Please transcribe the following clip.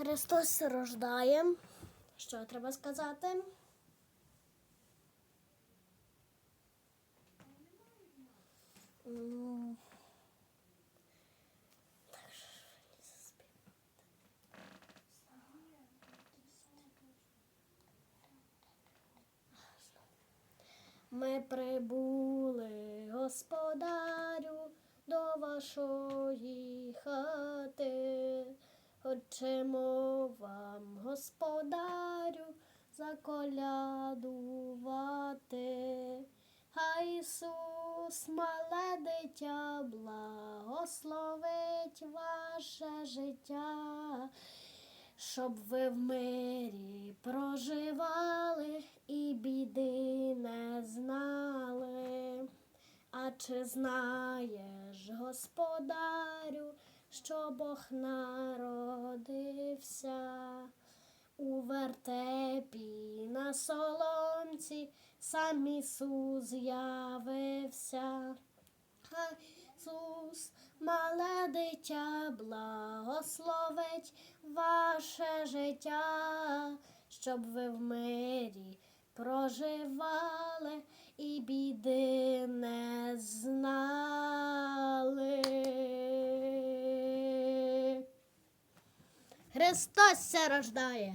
Христос рождає. Що треба сказати? Ми прибули, господарю, до вашої хати. Хочемо вам, господарю, заколядувати. Хай Ісус, мале дитя, благословить ваше життя, щоб ви в мирі проживали і біди не знали. А чи знаєш, господарю, що Бог народився у вертепі на соломці, сам Ісус з'явився. Ісус, мале дитя, благословить ваше життя, щоб ви в мирі проживали і Христос ся рождає.